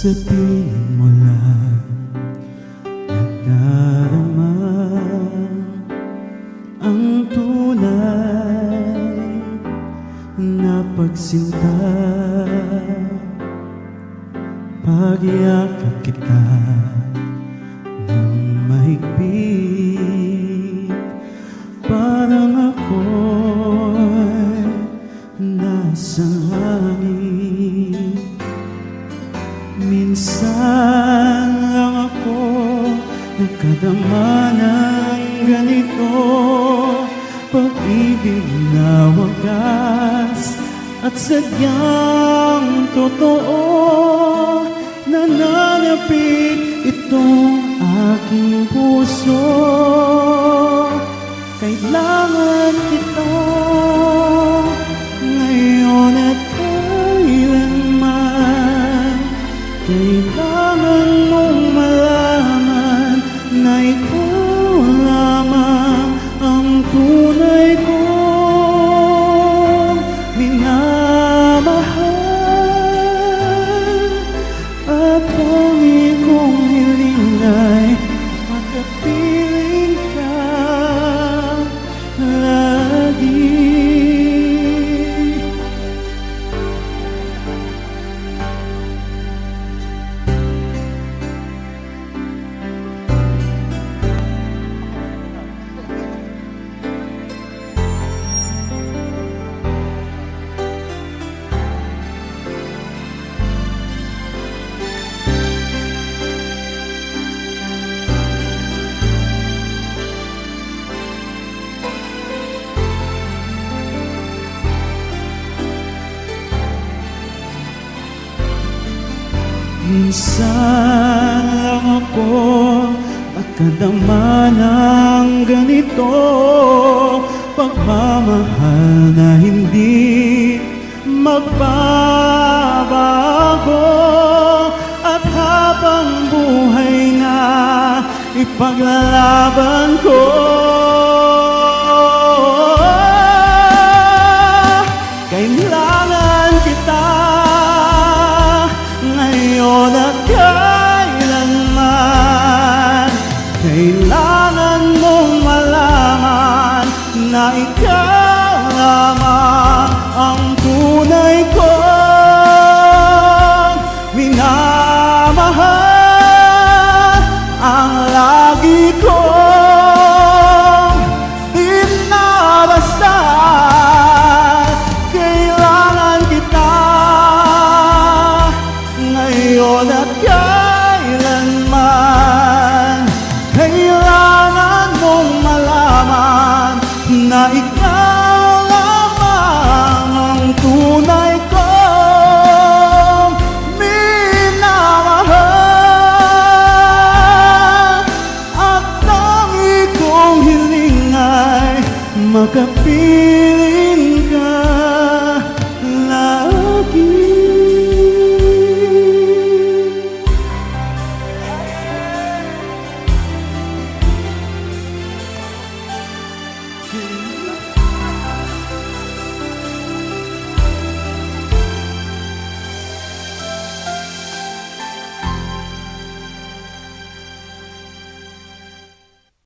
Sa piling mo lang Nadarama Ang tunay Na pagsinta. Pagyakap kita Ng mahigpit. Parang ako'y Nasa langit Nagkadama ng ganito. Pag-ibig na wagas At sadyang totoo Nananapit itong aking puso Minsan lang ako Nakadama ng ganito. Pagmamahal na hindi magbabago. At habang buhay na ipaglalaban ko Kailangan mong malaman na ikaw look up, feel